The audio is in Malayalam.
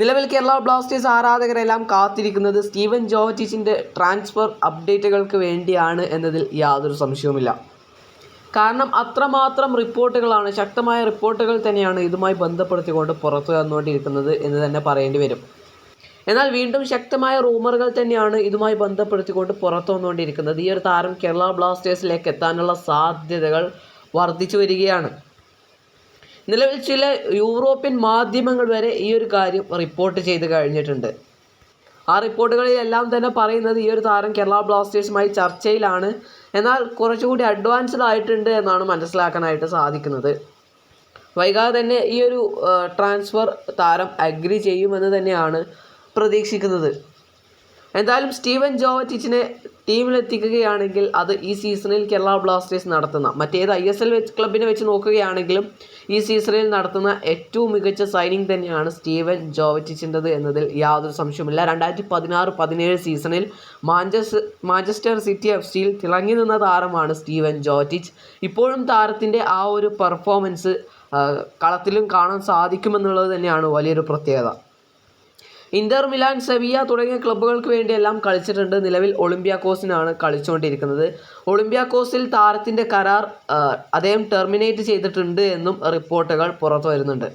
നിലവിൽ കേരള ബ്ലാസ്റ്റേഴ്സ് ആരാധകരെല്ലാം കാത്തിരിക്കുന്നത് സ്റ്റീവൻ ജോർജിച്ചിന്റെ ട്രാൻസ്ഫർ അപ്ഡേറ്റുകൾക്ക് വേണ്ടിയാണ് എന്നതിൽ യാതൊരു സംശയവുമില്ല. കാരണം അത്രമാത്രം റിപ്പോർട്ടുകളാണ് ശക്തമായ റിപ്പോർട്ടുകൾ തന്നെയാണ് ഇതുമായി ബന്ധപ്പെടുത്തിക്കൊണ്ട് പുറത്തു വന്നുകൊണ്ടിരിക്കുന്നത് എന്ന് തന്നെ പറയേണ്ടി വരും. എന്നാൽ വീണ്ടും ശക്തമായ റൂമറുകൾ തന്നെയാണ് ഇതുമായി ബന്ധപ്പെടുത്തിക്കൊണ്ട് പുറത്തു വന്നുകൊണ്ടിരിക്കുന്നത്. ഈ ഒരു താരം കേരള ബ്ലാസ്റ്റേഴ്സിലേക്ക് എത്താനുള്ള സാധ്യതകൾ വർദ്ധിച്ചു വരികയാണ്. നിലവിൽ ചില യൂറോപ്യൻ മാധ്യമങ്ങൾ വരെ ഈ ഒരു കാര്യം റിപ്പോർട്ട് ചെയ്ത് കഴിഞ്ഞിട്ടുണ്ട്. ആ റിപ്പോർട്ടുകളിലെല്ലാം തന്നെ പറയുന്നത് ഈ ഒരു താരം കേരള ബ്ലാസ്റ്റേഴ്സുമായി ചർച്ചയിലാണ്. എന്നാൽ കുറച്ചുകൂടി അഡ്വാൻസ്ഡ് ആയിട്ടുണ്ട് എന്നാണ് മനസ്സിലാക്കാനായിട്ട് സാധിക്കുന്നത്. വൈകാതെ തന്നെ ഈ ഒരു ട്രാൻസ്ഫർ താരം അഗ്രി ചെയ്യുമെന്ന് തന്നെയാണ് പ്രതീക്ഷിക്കുന്നത്. എന്തായാലും സ്റ്റീവൻ ജോവറ്റിച്ചിനെ ടീമിലെത്തിക്കുകയാണെങ്കിൽ അത് ഈ സീസണിൽ കേരള ബ്ലാസ്റ്റേഴ്സ് നടത്തുന്ന മറ്റേത് ഐ എസ് എൽ വെച്ച് ക്ലബിനെ വെച്ച് നോക്കുകയാണെങ്കിലും ഈ സീസണിൽ നടത്തുന്ന ഏറ്റവും മികച്ച സൈനിങ് തന്നെയാണ് സ്റ്റീവൻ ജോവറ്റിച്ചിന്റെത് എന്നതിൽ യാതൊരു സംശയവുമില്ല. രണ്ടായിരത്തി പതിനാറ് പതിനേഴ് സീസണിൽ മാഞ്ചസ്റ്റർ മാഞ്ചസ്റ്റർ സിറ്റി എഫ് സിയിൽ തിളങ്ങി നിന്ന താരമാണ് സ്റ്റീവൻ ജോവറ്റിച്ച്. ഇപ്പോഴും താരത്തിന്റെ ആ ഒരു പെർഫോമൻസ് കളത്തിലും കാണാൻ സാധിക്കുമെന്നുള്ളത് തന്നെയാണ് വലിയൊരു പ്രത്യേകത. ഇന്റർ മിലാൻ സെവിയ തുടങ്ങിയ ക്ലബ്ബുകൾക്ക് വേണ്ടിയെല്ലാം കളിച്ചിട്ടുണ്ട്. നിലവിൽ ഒളിമ്പ്യാക്കോസിനാണ് കളിച്ചുകൊണ്ടിരിക്കുന്നത്. ഒളിമ്പ്യാക്കോസിൽ താരത്തിന്റെ കരാർ അദ്ദേഹം ടെർമിനേറ്റ് ചെയ്തിട്ടുണ്ട് എന്നും റിപ്പോർട്ടുകൾ പുറത്തു വരുന്നുണ്ട്